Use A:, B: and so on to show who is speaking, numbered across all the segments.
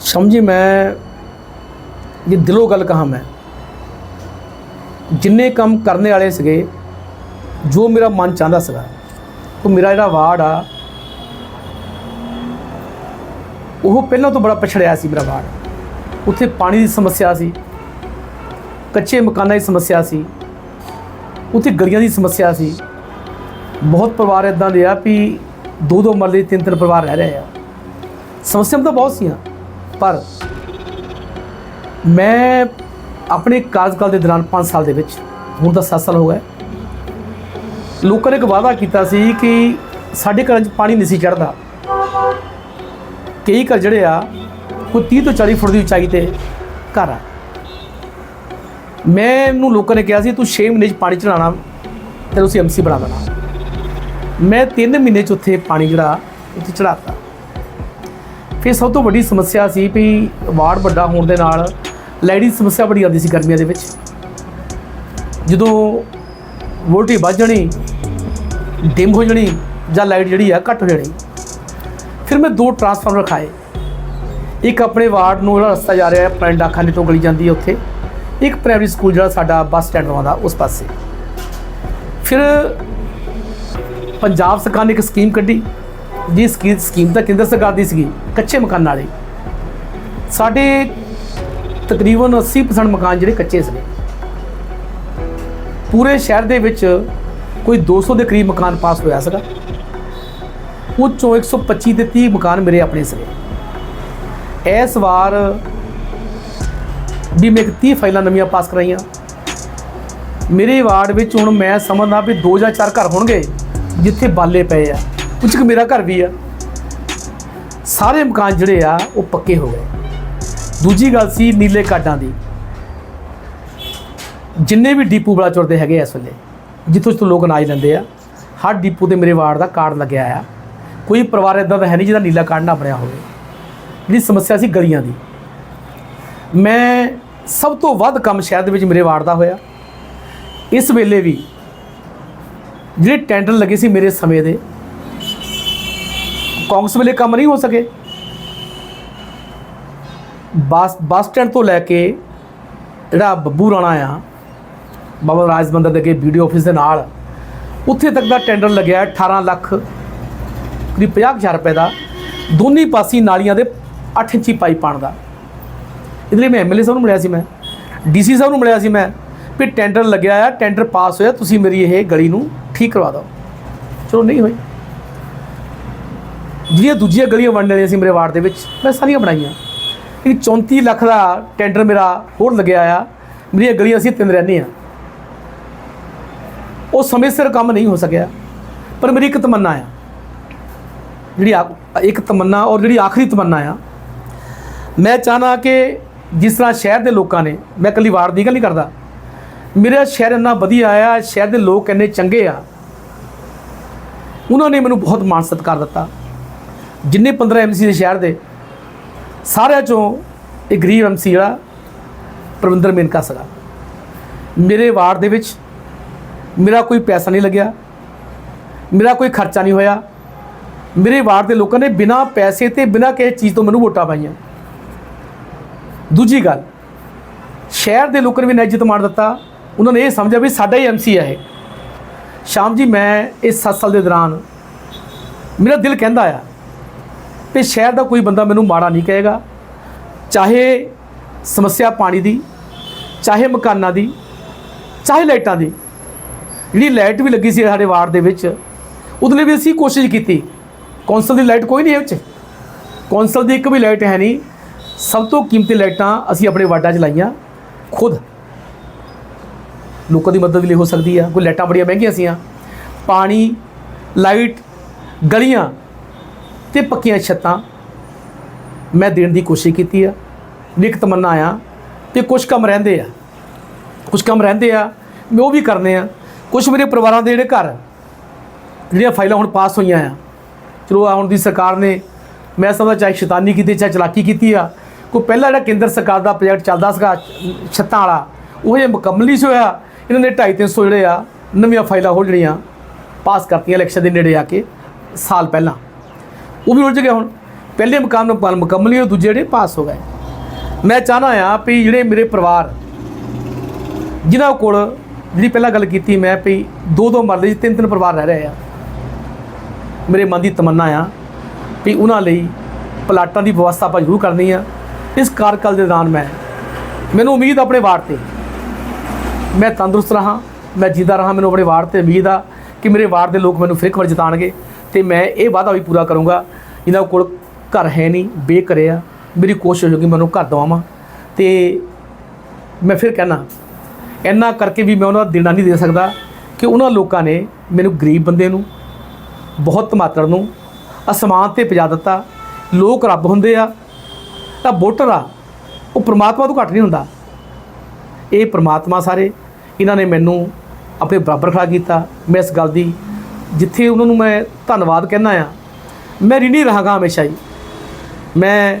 A: ਸਮਝੀ ਮੈਂ ਜੇ ਦਿਲੋਂ ਗੱਲ ਕਹਾਂ ਮੈਂ। ਜਿੰਨੇ ਕੰਮ ਕਰਨੇ ਵਾਲੇ ਸੀਗੇ, ਜੋ ਮੇਰਾ ਮਨ ਚਾਹੁੰਦਾ ਸੀਗਾ, ਉਹ ਮੇਰਾ ਜਿਹੜਾ ਵਾਰਡ ਆ, ਉਹ ਪਹਿਲਾਂ ਤੋਂ ਬੜਾ ਪਛੜਿਆ ਸੀ ਮੇਰਾ ਵਾਰਡ। ਉੱਥੇ ਪਾਣੀ ਦੀ ਸਮੱਸਿਆ ਸੀ, ਕੱਚੇ ਮਕਾਨਾਂ ਦੀ ਸਮੱਸਿਆ ਸੀ, ਉੱਥੇ ਗਲੀਆਂ ਦੀ ਸਮੱਸਿਆ ਸੀ। ਬਹੁਤ ਪਰਿਵਾਰ ਇਦਾਂ ਦੇ ਆ ਵੀ ਦੋ ਦੋ ਮਰਲੇ ਤਿੰਨ ਤਿੰਨ ਪਰਿਵਾਰ ਰਹਿ ਰਹੇ ਆ। ਸਮੱਸਿਆਵਾਂ ਤਾਂ ਬਹੁਤ ਸੀਆਂ। ਪਰ ਮੈਂ ਆਪਣੇ ਕਾਰਜਕਾਲ ਦੇ ਦੌਰਾਨ 5 ਸਾਲ ਦੇ ਵਿੱਚ, ਹੁਣ ਤਾਂ 7 ਸਾਲ ਹੋ ਗਏ। ਲੋਕਾਂ ਨੇ ਇੱਕ ਵਾਅਦਾ ਕੀਤਾ ਸੀ ਕਿ ਸਾਡੇ ਘਰਾਂ 'ਚ ਪਾਣੀ ਨਹੀਂ ਸੀ ਚੜਦਾ ਕਈ ਘਰ ਜਿਹੜੇ ਆ, ਕੋਈ 30 ਤੋਂ 40 ਫੁੱਟ ਦੀ ਉਚਾਈ ਤੇ ਘਰ ਆ। ਮੈਨੂੰ ਲੋਕਾਂ ਨੇ ਕਿਹਾ ਸੀ, ਤੂੰ 6 ਮਹੀਨੇ 'ਚ ਪਾਣੀ ਚੜਾਉਣਾ ਤੇ ਤੁਸੀਂ ਐਮਸੀ ਬਣਾ ਦੇਣਾ। ਮੈਂ 3 ਮਹੀਨੇ 'ਚ ਉੱਥੇ ਪਾਣੀ ਜਿਹੜਾ, ਉੱਥੇ ਚੜਾਤਾ ਫਿਰ ਸਭ ਤੋਂ ਵੱਡੀ ਸਮੱਸਿਆ ਸੀ ਵੀ ਵਾਰਡ ਵੱਡਾ ਹੋਣ ਦੇ ਨਾਲ ਲਾਈਟ ਦੀ ਸਮੱਸਿਆ ਬੜੀ ਆਉਂਦੀ ਸੀ ਗਰਮੀਆਂ ਦੇ ਵਿੱਚ। ਜਦੋਂ ਵੋਲਟੇਜ ਵੱਧ ਜਾਣੀ, ਡਿਮ ਹੋ ਜਾਣੀ ਜਾਂ ਲਾਈਟ ਜਿਹੜੀ ਆ ਘੱਟ ਹੋ ਜਾਣੀ, ਫਿਰ ਮੈਂ ਦੋ ਟਰਾਂਸਫਾਰਮਰ ਰਖਾਏ। ਇੱਕ ਆਪਣੇ ਵਾਰਡ ਨੂੰ ਜਿਹੜਾ ਰਸਤਾ ਜਾ ਰਿਹਾ ਹੈ ਪਿੰਡ ਖਾਨੇ ਤੋਂ ਗਲੀ ਜਾਂਦੀ ਹੈ ਉੱਥੇ। ਇੱਕ ਪ੍ਰਾਇਮਰੀ ਸਕੂਲ ਜਿਹੜਾ ਸਾਡਾ ਬੱਸ ਸਟੈਂਡ ਆਉਂਦਾ ਉਸ ਪਾਸੇ। ਫਿਰ ਪੰਜਾਬ ਸਰਕਾਰ ਨੇ ਇੱਕ ਸਕੀਮ ਕੱਢੀ। ਜੀ ਸਕੀਮ ਸਕੀਮ ਤਾਂ ਕੇਂਦਰ ਸਰਕਾਰ ਦੀ ਸੀਗੀ, ਕੱਚੇ ਮਕਾਨਾਂ ਵਾਲੇ। ਸਾਡੇ ਤਕਰੀਬਨ 80% ਮਕਾਨ ਜਿਹੜੇ ਕੱਚੇ ਸੀਗੇ। ਪੂਰੇ ਸ਼ਹਿਰ ਦੇ ਵਿੱਚ ਕੋਈ 200 ਦੇ ਕਰੀਬ ਮਕਾਨ ਪਾਸ ਹੋਇਆ ਸੀਗਾ। ਉਹ ਚੋਂ 125 ਤੇ 30 ਮਕਾਨ ਮੇਰੇ ਆਪਣੇ ਸੀਗੇ। ਇਸ ਵਾਰ ਵੀ ਮੈਂ ਇੱਕ 30 ਫਾਈਲਾਂ ਨਵੀਆਂ ਪਾਸ ਕਰਾਈਆਂ। ਮੇਰੇ ਵਾਰਡ ਵਿੱਚ ਹੁਣ ਮੈਂ ਸਮਝਦਾ ਵੀ ਦੋ ਜਾਂ ਚਾਰ ਘਰ ਹੋਣਗੇ, ਜਿੱਥੇ ਬਾਲੇ ਪਏ ਆ। ਕੁਝ ਕਿ ਮੇਰਾ ਘਰ ਵੀ ਆ। ਸਾਰੇ ਮਕਾਨ ਜਿਹੜੇ ਆ, ਉਹ ਪੱਕੇ ਹੋ ਗਏ। ਦੂਜੀ ਗੱਲ ਸੀ ਨੀਲੇ ਕਾਡਾਂ ਦੀ। ਜਿੰਨੇ ਵੀ ਡੀਪੂ ਬੜਾ ਚੁਰਦੇ ਹੈਗੇ ਇਸ ਵੇਲੇ, ਜਿੱਥੋਂ ਜਿੱਥੋਂ ਲੋਕ ਅਨਾਜ ਲੈਂਦੇ ਆ, ਹਰ ਡੀਪੂ ਤੇ ਮੇਰੇ ਵਾਰਡ ਦਾ ਕਾਰਡ ਲੱਗਿਆ ਆ। ਕੋਈ ਪਰਿਵਾਰ ਇਦਾਂ ਦਾ ਹੈ ਨਹੀਂ ਜਿਹਦਾ ਨੀਲਾ ਕਾਰਡ ਨਾ ਬਣਿਆ ਹੋਵੇ। ਜਿਹੜੀ ਸਮੱਸਿਆ ਸੀ ਗਲੀਆਂ ਦੀ। ਮੈਂ ਸਭ ਤੋਂ ਵੱਧ ਕੰਮ ਸ਼ਹਿਰ ਦੇ ਵਿੱਚ ਮੇਰੇ ਵਾਰਡ ਦਾ ਹੋਇਆ। ਇਸ ਵੇਲੇ ਵੀ ਜਿਹੜੇ ਟੈਂਡਰ ਲੱਗੇ ਸੀ ਮੇਰੇ ਸਮੇਂ ਦੇ ਕਾਂਗਰਸ ਵੇਲੇ ਕੰਮ ਨਹੀਂ ਹੋ ਸਕੇ। ਬੱਸ ਬੱਸ ਸਟੈਂਡ ਤੋਂ ਲੈ ਕੇ ਜਿਹੜਾ ਬੱਬੂ ਰਾਣਾ ਆ, ਬਾਬਾ ਰਾਜ ਮੰਦਰ ਦੇ ਅੱਗੇ ਵੀਡੀਓ ਆਫਿਸ ਦੇ ਨਾਲ, ਉੱਥੇ ਤੱਕ ਦਾ ਟੈਂਡਰ ਲੱਗਿਆ 18 ਲੱਖ, ਕਰੀਬ 50000 ਰੁਪਏ ਦਾ। ਦੋਨੀ ਪਾਸੀ ਨਾਲੀਆਂ ਦੇ 8 ਇੰਚੀ ਪਾਈਪ ਪਾਣ ਦਾ। ਇਹਦੇ ਲਈ ਮੈਂ ਐਮਐਲਏ ਸਾਹਿਬ ਨੂੰ ਮਿਲਿਆ ਸੀ ਮੈਂ। ਡੀਸੀ ਸਾਹਿਬ ਨੂੰ ਮਿਲਿਆ ਸੀ ਮੈਂ ਵੀ ਟੈਂਡਰ ਲੱਗਿਆ ਆ ਟੈਂਡਰ ਪਾਸ ਹੋਇਆ, ਤੁਸੀਂ ਮੇਰੀ ਇਹ ਗਲੀ ਨੂੰ ਠੀਕ ਕਰਵਾ ਦਿਓ। ਚਲੋ, ਨਹੀਂ ਹੋਈ। ਜਿਹੜੀਆਂ ਦੂਜੀਆਂ ਗਲੀਆਂ ਬਣਨ ਵਾਲੀਆਂ ਸੀ ਮੇਰੇ ਵਾਰਡ ਦੇ ਵਿੱਚ, ਮੈਂ ਸਾਰੀਆਂ ਬਣਾਈਆਂ। ਇਹ 34 ਲੱਖ ਦਾ ਟੈਂਡਰ ਮੇਰਾ ਹੋਰ ਲੱਗਿਆ ਆ, ਮੇਰੀਆਂ ਗਲੀਆਂ ਅਸੀਂ ਤਿੰਨ ਰਹਿੰਦੇ ਆ ਉਹ ਸਮੇਂ ਸਿਰ ਕੰਮ ਨਹੀਂ ਹੋ ਸਕਿਆ, ਪਰ ਮੇਰੀ ਇੱਕ ਤਮੰਨਾ ਆ। ਜਿਹੜੀ ਆ- ਇੱਕ ਤਮੰਨਾ ਔਰ ਜਿਹੜੀ ਆਖਰੀ ਤਮੰਨਾ ਆ। ਮੈਂ ਚਾਹਨਾ ਕਿ ਜਿਸ ਤਰ੍ਹਾਂ ਸ਼ਹਿਰ ਦੇ ਲੋਕਾਂ ਨੇ, ਮੈਂ ਇਕੱਲੀ ਵਾਰਡ ਦੀ ਗੱਲ ਨਹੀਂ ਕਰਦਾ। ਮੇਰਾ ਸ਼ਹਿਰ ਇੰਨਾ ਵਧੀਆ ਆ, ਸ਼ਹਿਰ ਦੇ ਲੋਕ ਇੰਨੇ ਚੰਗੇ ਆ। ਉਹਨਾਂ ਨੇ ਮੈਨੂੰ ਬਹੁਤ ਮਾਣ ਸਤਿਕਾਰ ਦਿੱਤਾ। ਜਿੰਨੇ 15 ਐਮਸੀ ਦੇ ਸ਼ਹਿਰ ਦੇ, ਸਾਰਿਆਂ ਚੋਂ ਇਹ ਗਰੀਬ ਐਮਸੀ ਜਿਹੜਾ ਪ੍ਰਵਿੰਦਰ ਮੇਨਕਾ ਸੀਗਾ। ਮੇਰੇ ਵਾਰਡ ਦੇ ਵਿੱਚ ਮੇਰਾ ਕੋਈ ਪੈਸਾ ਨਹੀਂ ਲੱਗਿਆ, ਮੇਰਾ ਕੋਈ ਖਰਚਾ ਨਹੀਂ ਹੋਇਆ। ਮੇਰੇ ਵਾਰਡ ਦੇ ਲੋਕਾਂ ਨੇ ਬਿਨਾਂ ਪੈਸੇ ਤੇ ਬਿਨਾਂ ਕਿਸੇ ਚੀਜ਼ ਤੋਂ ਮੈਨੂੰ ਵੋਟਾਂ ਪਾਈਆਂ। ਦੂਜੀ ਗੱਲ, ਸ਼ਹਿਰ ਦੇ ਲੋਕਾਂ ਨੇ ਵੀ ਨੈਜਿਤ ਮਾਰ ਦਿੱਤਾ। ਉਹਨਾਂ ਨੇ ਇਹ ਸਮਝਿਆ ਵੀ ਸਾਡਾ ਹੀ ਐਮਸੀ ਹੈ ਇਹ। ਸ਼ਾਮ ਜੀ, ਮੈਂ ਇਸ 7 ਸਾਲ ਦੇ ਦੌਰਾਨ ਮੇਰਾ ਦਿਲ ਕਹਿੰਦਾ ਆ ਤੇ ਸ਼ਹਿਰ ਦਾ ਕੋਈ ਬੰਦਾ ਮੈਨੂੰ ਮਾੜਾ ਨਹੀਂ ਕਹੇਗਾ। ਚਾਹੇ ਸਮੱਸਿਆ ਪਾਣੀ ਦੀ, ਚਾਹੇ ਮਕਾਨਾਂ ਦੀ, ਚਾਹੇ ਲਾਈਟਾਂ ਦੀ। ਜਿਹੜੀ ਲਾਈਟ ਵੀ ਲੱਗੀ ਸੀ ਸਾਡੇ ਵਾਰਡ ਦੇ ਵਿੱਚ, ਉਹਦੇ ਲਈ ਵੀ ਅਸੀਂ ਕੋਸ਼ਿਸ਼ ਕੀਤੀ। ਕੌਂਸਲ ਦੀ ਲਾਈਟ ਕੋਈ ਨਹੀਂ ਹੈ ਵਿੱਚ। ਕੌਂਸਲ ਦੀ ਇੱਕ ਵੀ ਲਾਈਟ ਹੈ ਨਹੀਂ। ਸਭ ਤੋਂ ਕੀਮਤੀ ਲਾਈਟਾਂ ਅਸੀਂ ਆਪਣੇ ਵਾਰਡਾਂ 'ਚ ਲਾਈਆਂ, ਖੁਦ। ਲੋਕਾਂ ਦੀ ਮਦਦ ਲਈ ਹੋ ਸਕਦੀ ਆ। ਕੋਈ ਲਾਈਟਾਂ ਬੜੀਆਂ ਮਹਿੰਗੀਆਂ ਸੀਆਂ। ਪਾਣੀ, ਲਾਈਟ, ਗਲੀਆਂ ਤੇ ਪੱਕੀਆਂ ਛੱਤਾਂ ਮੈਂ ਦੇਣ ਦੀ ਕੋਸ਼ਿਸ਼ ਕੀਤੀ ਆ। ਨਿਕ ਤਮੰਨਾ ਆ ਤੇ ਕੁਝ ਕੰਮ ਰਹਿੰਦੇ ਆ। ਕੁਝ ਕੰਮ ਰਹਿੰਦੇ ਆ, ਮੈਂ ਉਹ ਵੀ ਕਰਨੇ ਆ। ਕੁਝ ਮੇਰੇ ਪਰਿਵਾਰਾਂ ਦੇ ਜਿਹੜੇ ਘਰ, ਜਿਹੜੀਆਂ ਫਾਈਲਾਂ ਹੁਣ ਪਾਸ ਹੋਈਆਂ ਆ। ਚਲੋ ਆ ਹੁਣ ਦੀ ਸਰਕਾਰ ਨੇ, ਮੈਂ ਸਮਝਦਾ ਚਾਹੇ ਸ਼ੈਤਾਨੀ ਕੀਤੀ, ਚਾਹੇ ਚਲਾਕੀ ਕੀਤੀ ਆ। ਕੋਈ ਪਹਿਲਾਂ ਜਿਹੜਾ ਕੇਂਦਰ ਸਰਕਾਰ ਦਾ ਪ੍ਰੋਜੈਕਟ ਚੱਲਦਾ ਸੀਗਾ, ਛੱਤਾਂ ਵਾਲਾ, ਉਹ ਜੇ ਮੁਕੰਮਲ ਨਹੀਂ ਸੀ ਹੋਇਆ। ਇਹਨਾਂ ਨੇ 2.5 300 ਜਿਹੜੇ ਆ, ਨਵੀਆਂ ਫਾਈਲਾਂ ਹੋ ਜਿਹੜੀਆਂ ਪਾਸ ਕਰਤੀਆਂ, ਇਲੈਕਸ਼ਨ ਦੇ ਨੇੜੇ ਆ ਕੇ, ਸਾਲ ਪਹਿਲਾਂ। ਉਹ ਵੀ ਉਲਝ ਗਏ ਹੁਣ। ਪਹਿਲੇ ਮੁਕਾਮ ਨੂੰ ਮੁਕੰਮਲ ਹੀ ਉਹ ਦੂਜੇ ਜਿਹੜੇ ਪਾਸ ਹੋ ਗਏ। ਮੈਂ ਚਾਹਨਾ ਆ ਵੀ ਜਿਹੜੇ ਮੇਰੇ ਪਰਿਵਾਰ, ਜਿਨ੍ਹਾਂ ਕੋਲ ਜਿਹੜੀ ਪਹਿਲਾਂ ਗੱਲ ਕੀਤੀ ਮੈਂ ਵੀ ਦੋ ਦੋ ਮਰਦੇ ਤਿੰਨ ਤਿੰਨ ਪਰਿਵਾਰ ਰਹਿ ਰਹੇ ਆ, ਮੇਰੇ ਮਨ ਦੀ ਤਮੰਨਾ ਆ ਵੀ ਉਹਨਾਂ ਲਈ ਪਲਾਟਾਂ ਦੀ ਵਿਵਸਥਾ ਆਪਾਂ ਜ਼ਰੂਰ ਕਰਨੀ ਆ। ਇਸ ਕਾਰਜਕਾਲ ਦੇ ਦੌਰਾਨ ਮੈਂ, ਮੈਨੂੰ ਉਮੀਦ ਆ ਆਪਣੇ ਵਾਰ ਤੇ। ਮੈਂ ਤੰਦਰੁਸਤ ਰਹਾ, ਮੈਂ ਜਿੰਦਾ ਰਹਾ, ਮੈਨੂੰ ਆਪਣੇ ਵਾਰ ਤੇ ਉਮੀਦ ਆ ਕਿ ਮੇਰੇ ਵਾਰਡ ਦੇ ਲੋਕ ਮੈਨੂੰ ਫਿਰ ਇੱਕ ਵਾਰ ਜਿਤਾਣਗੇ ਤੇ ਮੈਂ ਇਹ ਵਾਅਦਾ ਵੀ ਪੂਰਾ ਕਰੂੰਗਾ ਇਹਨਾਂ ਕੋਲ ਘਰ ਹੈ ਨਹੀਂ, ਬੇਘਰੇ ਆ, ਮੇਰੀ ਕੋਸ਼ਿਸ਼ ਹੋਊਗੀ ਮੈਨੂੰ ਘਰ ਦਵਾਵਾਂ ਤੇ ਮੈਂ ਫਿਰ ਕਹਿਣਾ, ਇੰਨਾ ਕਰਕੇ ਵੀ ਮੈਂ ਉਹਨਾਂ ਦਾ ਦੇਣਾ ਨਹੀਂ ਦੇ ਸਕਦਾ ਕਿ ਉਹਨਾਂ ਲੋਕਾਂ ਨੇ ਮੈਨੂੰ ਗਰੀਬ ਬੰਦੇ ਨੂੰ, ਬਹੁਤ ਮਾਤਰ ਨੂੰ ਅਸਮਾਨ ਤੇ ਪਜਾ ਦਿੱਤਾ। ਲੋਕ ਰੱਬ ਹੁੰਦੇ ਆ, ਤਾਂ ਵੋਟਰ ਆ, ਉਹ ਪ੍ਰਮਾਤਮਾ ਤੋਂ ਘੱਟ ਨਹੀਂ ਹੁੰਦਾ। ਇਹ ਪ੍ਰਮਾਤਮਾ ਸਾਰੇ, ਇਹਨਾਂ ਨੇ ਮੈਨੂੰ ਆਪਣੇ ਬਰਾਬਰ ਖੜਾ ਕੀਤਾ। ਮੈਂ ਇਸ ਗੱਲ ਦੀ ਜਿੱਥੇ ਉਹਨਾਂ ਨੂੰ ਮੈਂ ਧੰਨਵਾਦ ਕਹਿਣਾ ਆ ਮੈਂ ਰਿਣੀ ਰਹਾਂਗਾ ਹਮੇਸ਼ਾ ਹੀ। ਮੈਂ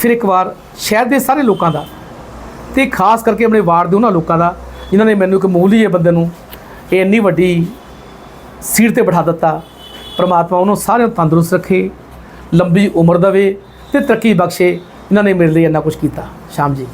A: ਫਿਰ ਇੱਕ ਵਾਰ ਸ਼ਹਿਰ ਦੇ ਸਾਰੇ ਲੋਕਾਂ ਦਾ ਤੇ ਖਾਸ ਕਰਕੇ ਆਪਣੇ ਵਾਰਡ ਦੇ ਉਹਨਾਂ ਲੋਕਾਂ ਦਾ, ਜਿਨ੍ਹਾਂ ਨੇ ਮੈਨੂੰ ਇੱਕ ਮਾਮੂਲੀ ਜਿਹੇ ਬੰਦੇ ਨੂੰ ਇਹ ਇੰਨੀ ਵੱਡੀ ਸੀਟ ਤੇ ਬਿਠਾ ਦਿੱਤਾ, ਪ੍ਰਮਾਤਮਾ ਉਹਨੂੰ ਸਾਰਿਆਂ ਨੂੰ ਤੰਦਰੁਸਤ ਰੱਖੇ, ਲੰਬੀ ਉਮਰ ਦੇਵੇ ਤੇ ਤਰੱਕੀ ਬਖਸ਼ੇ, ਇਹਨਾਂ ਨੇ ਮੇਰੇ ਲਈ ਇੰਨਾ ਕੁਝ ਕੀਤਾ। ਸ਼ਾਮ ਜੀ।